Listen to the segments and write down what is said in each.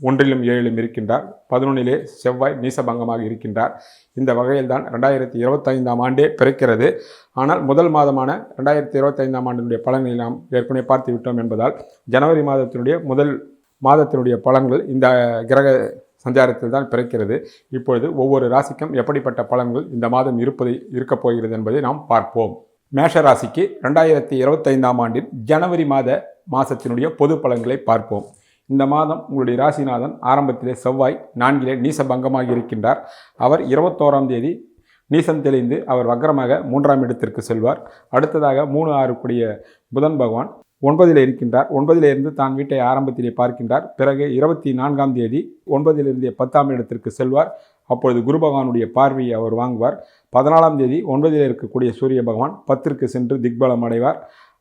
ஒன்றிலும் ஏழிலும் இருக்கின்றார். பதினொன்றிலே செவ்வாய் நீசபங்கமாக இருக்கின்றார். இந்த வகையில்தான் ரெண்டாயிரத்தி இருபத்தைந்தாம் ஆண்டே பிறக்கிறது. ஆனால் முதல் மாதமான ரெண்டாயிரத்தி இருபத்தைந்தாம் ஆண்டினுடைய பலன்களை நாம் ஏற்கனவே பார்த்து விட்டோம் என்பதால் ஜனவரி மாதத்தினுடைய முதல் மாதத்தினுடைய பலன்கள் இந்த கிரக சஞ்சாரத்தில் தான் பிறக்கிறது. இப்பொழுது ஒவ்வொரு ராசிக்கும் எப்படிப்பட்ட பலன்கள் இந்த மாதம் இருப்பதை இருக்கப் போகிறது என்பதை நாம் பார்ப்போம். மேஷ ராசிக்கு ரெண்டாயிரத்தி இருபத்தைந்தாம் ஆண்டின் ஜனவரி மாத மாதத்தினுடைய பொது பலன்களை பார்ப்போம். இந்த மாதம் உங்களுடைய ராசிநாதன் ஆரம்பத்திலே செவ்வாய் நான்கிலே நீசபங்கமாக இருக்கின்றார். அவர் இருபத்தோராம் தேதி நீசம் தெளிந்து அவர் வக்கரமாக மூன்றாம் இடத்திற்கு செல்வார். அடுத்ததாக மூணு ஆறு கூடிய புதன் பகவான் ஒன்பதில் இருக்கின்றார். ஒன்பதிலிருந்து தான் வீட்டை ஆரம்பத்திலே பார்க்கின்றார். பிறகு இருபத்தி நான்காம் தேதி ஒன்பதிலிருந்தே பத்தாம் இடத்திற்கு செல்வார். அப்பொழுது குரு பகவானுடைய பார்வையை அவர் வாங்குவார். பதினாலாம் தேதி ஒன்பதில் இருக்கக்கூடிய சூரிய பகவான் பத்திற்கு சென்று திக்பலம் அடைவார்.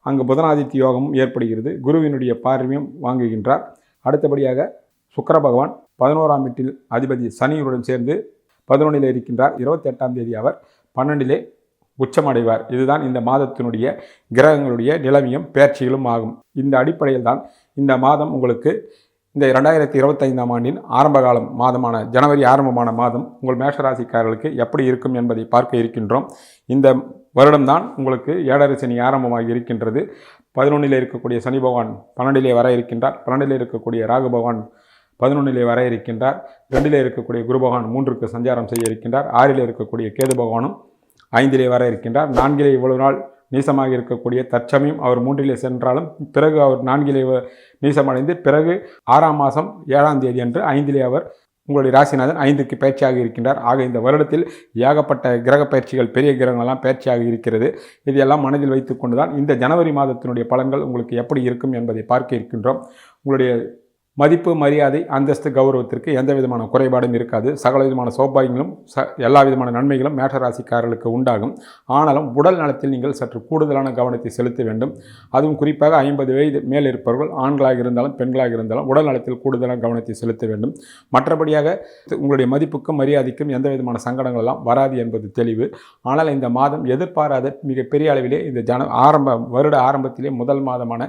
அங்கு புதனாதித்ய யோகமும் ஏற்படுகிறது. குருவினுடைய பார்வையும் வாங்குகின்றார். அடுத்தபடியாக சுக்கர பகவான் பதினோராம் வீட்டில் அதிபதி சனியுடன் சேர்ந்து பதினொன்றில் இருக்கின்றார். இருபத்தி எட்டாம் தேதி அவர் பன்னெண்டிலே உச்சமடைவார். இதுதான் இந்த மாதத்தினுடைய கிரகங்களுடைய நிலைமையும் பேர்ச்சிகளும் ஆகும். இந்த அடிப்படையில் தான் இந்த மாதம் உங்களுக்கு இந்த ரெண்டாயிரத்தி இருபத்தைந்தாம் ஆண்டின் ஆரம்ப காலம் மாதமான ஜனவரி ஆரம்பமான மாதம் உங்கள் மேஷராசிக்காரர்களுக்கு எப்படி இருக்கும் என்பதை பார்க்க இருக்கின்றோம். இந்த வருடம்தான் உங்களுக்கு ஏழரை சனி ஆரம்பமாகி இருக்கின்றது. பதினொன்றில் இருக்கக்கூடிய சனி பகவான் பன்னெண்டிலே வர இருக்கின்றார். பன்னெண்டில் இருக்கக்கூடிய ராகு பகவான் பதினொன்றிலே வர இருக்கின்றார். ரெண்டிலே இருக்கக்கூடிய குரு பகவான் மூன்றுக்கு சஞ்சாரம் செய்ய இருக்கின்றார். ஆறிலே இருக்கக்கூடிய கேது பகவானும் ஐந்திலே வர இருக்கின்றார். நான்கிலே இவ்வளவு நாள் நீசமாக இருக்கக்கூடிய தற்சமயம் அவர் மூன்றிலே சென்றாலும் பிறகு அவர் நான்கிலே நீசமடைந்து பிறகு ஆறாம் மாதம் ஏழாம் தேதி அன்று ஐந்திலே அவர் உங்களுடைய ராசிநாதன் ஐந்துக்கு பயிற்சியாக இருக்கின்றார். ஆக இந்த வருடத்தில் ஏகப்பட்ட கிரக பயிற்சிகள் பெரிய கிரகங்கள்லாம் பயிற்சியாக இருக்கிறது. இதையெல்லாம் மனதில் வைத்துக்கொண்டு தான் இந்த ஜனவரி மாதத்தினுடைய பலன்கள் உங்களுக்கு எப்படி இருக்கும் என்பதை பார்க்க இருக்கின்றோம். உங்களுடைய மதிப்பு மரியாதை அந்தஸ்து கௌரவத்திற்கு எந்த விதமான குறைபாடும் இருக்காது. சகல விதமான சௌபாகியங்களும் ச எல்லா விதமான நன்மைகளும் மேஷராசிக்காரர்களுக்கு உண்டாகும். ஆனாலும் உடல் நலத்தில் நீங்கள் சற்று கூடுதலான கவனத்தை செலுத்த வேண்டும். அதுவும் குறிப்பாக ஐம்பது வயது மேல் இருப்பவர்கள் ஆண்களாக இருந்தாலும் பெண்களாக இருந்தாலும் உடல் நலத்தில் கூடுதலான கவனத்தை செலுத்த வேண்டும். மற்றபடியாக உங்களுடைய மதிப்புக்கும் மரியாதைக்கும் எந்த விதமான சங்கடங்கள் எல்லாம் வராது என்பது தெளிவு. ஆனால் இந்த மாதம் எதிர்பாராத மிகப்பெரிய அளவிலே இந்த ஜன ஆரம்ப வருட ஆரம்பத்திலே முதல் மாதமான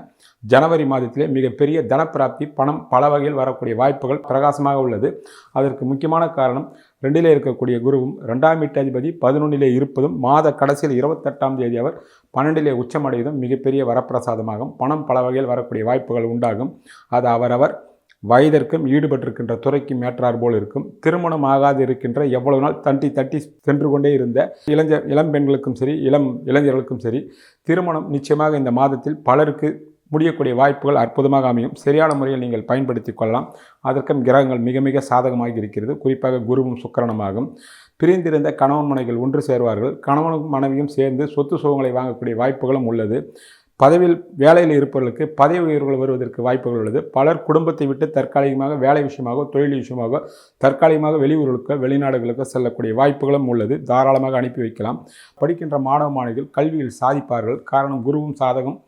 ஜனவரி மாதத்திலே மிகப்பெரிய தனப்பிராப்தி பணம் பல வகையில் வரக்கூடிய வாய்ப்புகள் பிரகாசமாக உள்ளது. அதற்கு முக்கியமான காரணம் ரெண்டிலே இருக்கக்கூடிய குருவும் ரெண்டாம் வீட்டாதிபதி பதினொன்றிலே இருப்பதும் மாத கடைசியில் இருபத்தெட்டாம் தேதி அவர் பன்னெண்டிலே உச்சமடைவதும் மிகப்பெரிய வரப்பிரசாதமாகும். பணம் பல வகையில் வரக்கூடிய வாய்ப்புகள் உண்டாகும். அது அவரவர் வயதிற்கும் ஈடுபட்டிருக்கின்ற துறைக்கும் ஏற்றார் போல் இருக்கும். திருமணம் ஆகாது இருக்கின்ற எவ்வளவு நாள் தட்டி தட்டி சென்று கொண்டே இருந்த இளைஞர் இளம் பெண்களுக்கும் சரி இளம் இளைஞர்களுக்கும் சரி திருமணம் நிச்சயமாக இந்த மாதத்தில் பலருக்கு முடியக்கூடிய வாய்ப்புகள் அற்புதமாக அமையும். சரியான முறையில் நீங்கள் பயன்படுத்தி கொள்ளலாம். அதற்கும் கிரகங்கள் மிக மிக சாதகமாக இருக்கிறது. குறிப்பாக குருவும் சுக்கரனமாகும். பிரிந்திருந்த கணவன் மனைகள் ஒன்று சேர்வார்கள். கணவனும் மனைவியும் சேர்ந்து சொத்து சுகங்களை வாங்கக்கூடிய வாய்ப்புகளும் உள்ளது. பதவியில் வேலையில் இருப்பவர்களுக்கு பதவி உயர்வுகள் வருவதற்கு வாய்ப்புகள் உள்ளது. பலர் குடும்பத்தை விட்டு தற்காலிகமாக வேலை விஷயமாக தொழில் விஷயமாக தற்காலிகமாக வெளியூர்களுக்கோ வெளிநாடுகளுக்கோ செல்லக்கூடிய வாய்ப்புகளும் உள்ளது. தாராளமாக அனுப்பி வைக்கலாம். படிக்கின்ற மாணவ மாணவிகள் கல்வியில் சாதிப்பார்கள். காரணம் குருவும் சாதகம்.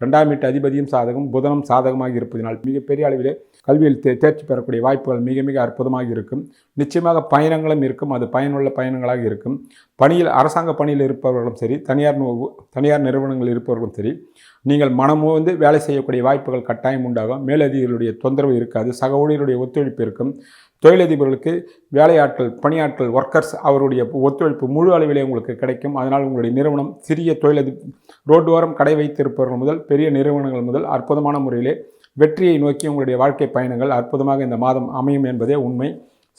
ரெண்டாம் வீட்டு அதிபதியும் சாதகம் புதனம் சாதகமாக இருப்பதனால் மிகப்பெரிய அளவில் கல்வியில் தே தேர்ச்சி பெறக்கூடிய வாய்ப்புகள் மிக மிக அற்புதமாக இருக்கும். நிச்சயமாக பயணங்களும் இருக்கும். அது பயனுள்ள பயணங்களாக இருக்கும். பணியில் அரசாங்க பணியில் இருப்பவர்களும் சரி தனியார் தனியார் நிறுவனங்கள் இருப்பவர்களும் சரி நீங்கள் மனமோ வந்து வேலை செய்யக்கூடிய வாய்ப்புகள் கட்டாயம் உண்டாகும். மேலதிகளுடைய தொந்தரவு இருக்காது. சக ஊழியருடைய ஒத்துழைப்பு இருக்கும். தொழிலதிபர்களுக்கு வேலையாட்கள் பணியாட்கள் ஒர்க்கர்ஸ் அவருடைய ஒத்துழைப்பு முழு அளவிலே உங்களுக்கு கிடைக்கும். அதனால் உங்களுடைய நிறுவனம் சிறிய தொழிலதி ரோட்டோரம் கடை வைத்திருப்பவர்கள் முதல் பெரிய நிறுவனங்கள் முதல் அற்புதமான முறையிலே வெற்றியை நோக்கி உங்களுடைய வாழ்க்கை பயணங்கள் அற்புதமாக இந்த மாதம் அமையும் என்பதே உண்மை.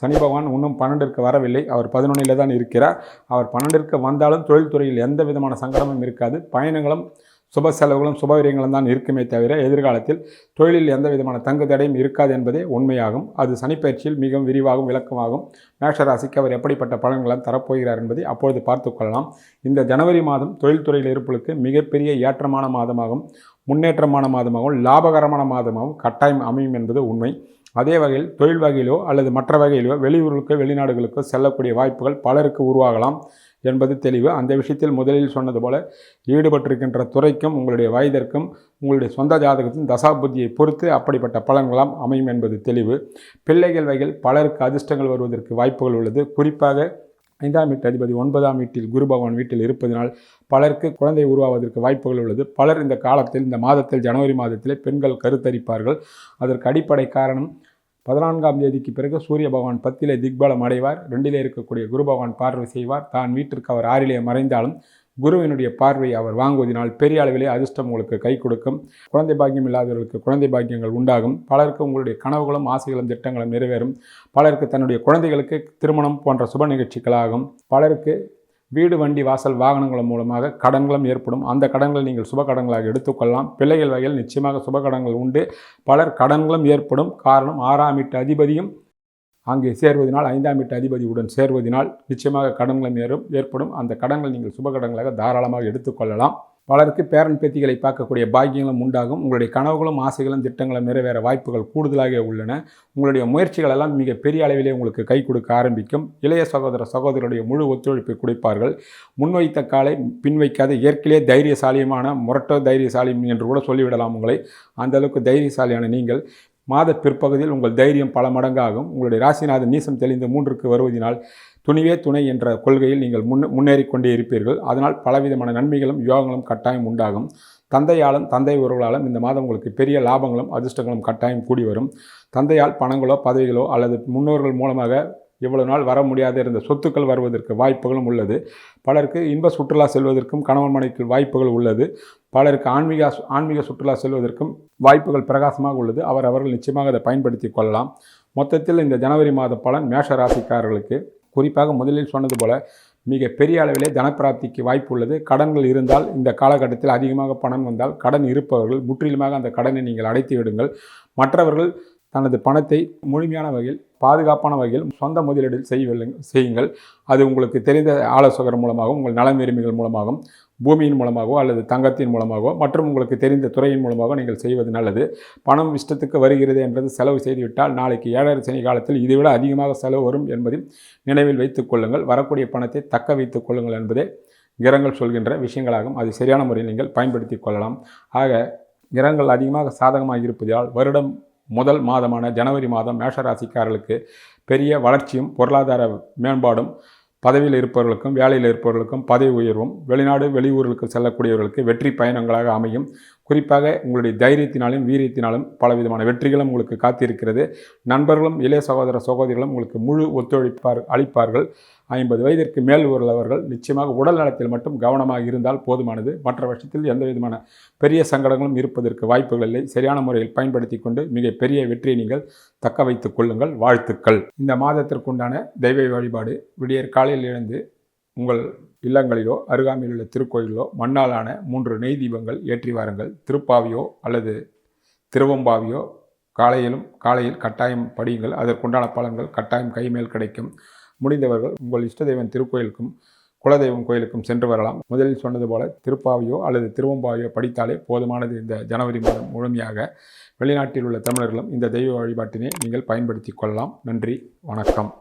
சனி பகவான் இன்னும் பன்னெண்டிற்கு வரவில்லை. அவர் பதினொன்றில் தான் இருக்கிறார். அவர் பன்னெண்டிற்கு வந்தாலும் தொழில்துறையில் எந்த விதமான சங்கடமும் இருக்காது. பயணங்களும் சுப செலவுகளும் சுபவீரியங்களும் தான் இருக்குமே தவிர எதிர்காலத்தில் தொழிலில் எந்த விதமான தங்கு தடையும் இருக்காது என்பதே உண்மையாகும். அது சனிப்பயிற்சியில் மிகவும் விரிவாகவும் விளக்கமாகும் மேஷராசிக்கு அவர் எப்படிப்பட்ட பலன்களை தரப்போகிறார் என்பதை அப்பொழுது பார்த்துக்கொள்ளலாம் இந்த ஜனவரி மாதம் தொழில்துறையில் இருப்பவர்களுக்கு மிகப்பெரிய ஏற்றமான மாதமாகும் முன்னேற்றமான மாதமாகவும் லாபகரமான மாதமாகவும் கட்டாயம் அமையும் என்பது உண்மை. அதே வகையில் தொழில் வகையிலோ அல்லது மற்ற வகையிலோ வெளியூர்களுக்கோ வெளிநாடுகளுக்கோ செல்லக்கூடிய வாய்ப்புகள் பலருக்கு உருவாகலாம். என்பது தெளிவு. அந்த விஷயத்தில் முதலில் சொன்னது போல ஈடுபட்டிருக்கின்ற துறைக்கும் உங்களுடைய வயதிற்கும் உங்களுடைய சொந்த ஜாதகத்தின் தசாபுத்தியை பொறுத்து அப்படிப்பட்ட பலன்களாம் அமையும் என்பது தெளிவு. பிள்ளைகள் வகையில் பலருக்கு அதிர்ஷ்டங்கள் வருவதற்கு வாய்ப்புகள் உள்ளது. குறிப்பாக ஐந்தாம் வீட்டு அதிபதி ஒன்பதாம் வீட்டில் குரு பகவான் வீட்டில் இருப்பதனால் பலருக்கு குழந்தை உருவாவதற்கு வாய்ப்புகள் உள்ளது. பலர் இந்த காலத்தில் இந்த மாதத்தில் ஜனவரி மாதத்திலே பெண்கள் கருத்தரிப்பார்கள். அதற்கு அடிப்படை காரணம் பதினான்காம் தேதிக்கு பிறகு சூரிய பகவான் பத்திலே திக்பலம் அடைவார். ரெண்டிலே இருக்கக்கூடிய குரு பகவான் பார்வை செய்வார். தான் வீட்டிற்கு அவர் ஆறிலே மறைந்தாலும் குருவினுடைய பார்வை அவர் வாங்குவதனால் பெரிய அளவிலே அதிர்ஷ்டம் உங்களுக்கு கை கொடுக்கும். குழந்தை பாக்கியம் இல்லாதவர்களுக்கு குழந்தை பாக்கியங்கள் உண்டாகும். பலருக்கு உங்களுடைய கனவுகளும் ஆசைகளும் திட்டங்களும் நிறைவேறும். பலருக்கு தன்னுடைய குழந்தைகளுக்கு திருமணம் போன்ற சுப நிகழ்ச்சிகளாகும். பலருக்கு வீடு வண்டி வாசல் வாகனங்கள் மூலமாக கடன்களும் ஏற்படும். அந்த கடன்களை நீங்கள் சுப கடன்களாக எடுத்துக்கொள்ளலாம். பிள்ளைகள் வகையில் நிச்சயமாக சுப கடன்கள் உண்டு. பலர் கடன்களும் ஏற்படும். காரணம் ஆறாம் வீட்டு அதிபதியும் அங்கே சேர்வதனால் ஐந்தாம் வீட்டு அதிபதியுடன் சேர்வதனால் நிச்சயமாக கடன்களும் ஏறும் ஏற்படும். அந்த கடன்கள் நீங்கள் சுப கடன்களாக தாராளமாக எடுத்துக்கொள்ளலாம். பலருக்கு பேரன் பேத்திகளை பார்க்கக்கூடிய பாக்கியங்களும் உண்டாகும். உங்களுடைய கனவுகளும் ஆசைகளும் திட்டங்களும் நிறைவேற வாய்ப்புகள் கூடுதலாக உள்ளன. உங்களுடைய முயற்சிகள் எல்லாம் மிக பெரிய அளவிலே உங்களுக்கு கை கொடுக்க ஆரம்பிக்கும். இளைய சகோதர சகோதரருடைய முழு ஒத்துழைப்பை கொடுப்பார்கள். முன்வைத்த காலை பின்வைக்காத இயற்கையிலே தைரியசாலியமான முரட்டோ தைரியசாலியம் என்று கூட சொல்லிவிடலாம் உங்களை. அந்தளவுக்கு தைரியசாலியான நீங்கள். மாத பிற்பகுதியில் உங்கள் தைரியம் பல மடங்காகும். உங்களுடைய ராசிநாதன் நீசம் தெளிந்து மூன்றுக்கு வருவதனால் துணிவே துணை என்ற கொள்கையில் நீங்கள் முன் முன்னேறி கொண்டே இருப்பீர்கள். அதனால் பலவிதமான நன்மைகளும் யோகங்களும் கட்டாயம் உண்டாகும். தந்தையாலும் தந்தை உறவுகளாலும் இந்த மாதம் உங்களுக்கு பெரிய லாபங்களும் அதிர்ஷ்டங்களும் கட்டாயம் கூடி வரும். தந்தையால் பணங்களோ பதவிகளோ அல்லது முன்னோர்கள் மூலமாக இவ்வளவு நாள் வர முடியாத இருந்த சொத்துக்கள் வருவதற்கு வாய்ப்புகளும் உள்ளது. பலருக்கு இன்ப சுற்றுலா செல்வதற்கும் கணவன் மனைக்கு வாய்ப்புகள் உள்ளது. பலருக்கு ஆன்மீக ஆன்மீக சுற்றுலா செல்வதற்கும் வாய்ப்புகள் பிரகாசமாக உள்ளது. அவர் அவர்கள் நிச்சயமாக அதை பயன்படுத்தி கொள்ளலாம். மொத்தத்தில் இந்த ஜனவரி மாத பலன் மேஷ ராசிக்காரர்களுக்கு குறிப்பாக முதலில் சொன்னது போல மிக பெரிய அளவிலே தனப்பிராப்திக்கு வாய்ப்பு உள்ளது. கடன்கள் இருந்தால் இந்த காலகட்டத்தில் அதிகமாக பணம் வந்தால் கடன் இருப்பவர்கள் முற்றிலுமாக அந்த கடனை நீங்கள் அடைத்து விடுங்கள். மற்றவர்கள் தனது பணத்தை முழுமையான வகையில் பாதுகாப்பான வகையில் சொந்த முதலீடு செய்ய செய்யுங்கள். அது உங்களுக்கு தெரிந்த ஆலோசகர் மூலமாகவும் உங்கள் நலம் விரும்பிகள் மூலமாகவும் பூமியின் மூலமாகவோ அல்லது தங்கத்தின் மூலமாகவோ மற்றும் உங்களுக்கு தெரிந்த துறையின் மூலமாகவோ நீங்கள் செய்வது நல்லது. பணம் இஷ்டத்துக்கு வருகிறது என்றது செலவு செய்துவிட்டால் நாளைக்கு ஏழரை சனி காலத்தில் இதைவிட அதிகமாக செலவு வரும் என்பதையும் நினைவில் வைத்துக் கொள்ளுங்கள். வரக்கூடிய பணத்தை தக்க வைத்துக் கொள்ளுங்கள் என்பதே கிரகங்கள் சொல்கின்ற விஷயங்களாகும். அது சரியான முறையில் நீங்கள் பயன்படுத்தி கொள்ளலாம். ஆக கிரகங்கள் அதிகமாக சாதகமாக இருப்பதால் வருடம் முதல் மாதமான ஜனவரி மாதம் மேஷராசிக்காரர்களுக்கு பெரிய வளர்ச்சியும் பொருளாதார மேம்பாடும் பதவியில் இருப்பவர்களுக்கும் வேலையில் இருப்பவர்களுக்கும் பதவி உயர்வும் வெளிநாடு வெளியூர்களுக்கு செல்லக்கூடியவர்களுக்கு வெற்றி பயணங்களாக அமையும். குறிப்பாக உங்களுடைய தைரியத்தினாலும் வீரியத்தினாலும் பலவிதமான வெற்றிகளும் உங்களுக்கு காத்திருக்கிறது. நண்பர்களும் இளைய சகோதர சகோதரிகளும் உங்களுக்கு முழு ஒத்துழைப்பார் அளிப்பார்கள். ஐம்பது வயதிற்கு மேல் உள்ளவர்கள் நிச்சயமாக உடல் நலத்தில் மட்டும் கவனமாக இருந்தால் போதுமானது. மற்ற பட்சத்தில் எந்த விதமான பெரிய சங்கடங்களும் இருப்பதற்கு வாய்ப்புகள் இல்லை. சரியான முறையில் பயன்படுத்தி கொண்டு மிக பெரிய வெற்றியை நீங்கள் தக்க வைத்துக் கொள்ளுங்கள். வாழ்த்துக்கள். இந்த மாதத்திற்குண்டான தெய்வ வழிபாடு விடியற் காலையில் எழுந்து உங்கள் இல்லங்களிலோ அருகாமையில் உள்ள திருக்கோயிலோ மண்ணாலான மூன்று நெய் தீபங்கள் ஏற்றி வாருங்கள். திருப்பாவியோ அல்லது திருவம்பாவியோ காலையிலும் காலையில் கட்டாயம் படியுங்கள். அதற்குண்டான பலன்கள் கட்டாயம் கைமேல் கிடைக்கும். முடிந்தவர்கள் உங்கள் இஷ்ட தெய்வம் திருக்கோயிலுக்கும் குலதெய்வம் கோயிலுக்கும் சென்று வரலாம். முதலில் சொன்னது போல திருப்பாவியோ அல்லது திருவம்பாவியோ படித்தாலே போதுமானது இந்த ஜனவரி மாதம் முழுமையாக. வெளிநாட்டில் உள்ள தமிழர்களும் இந்த தெய்வ வழிபாட்டினை நீங்கள் பயன்படுத்தி கொள்ளலாம். நன்றி. வணக்கம்.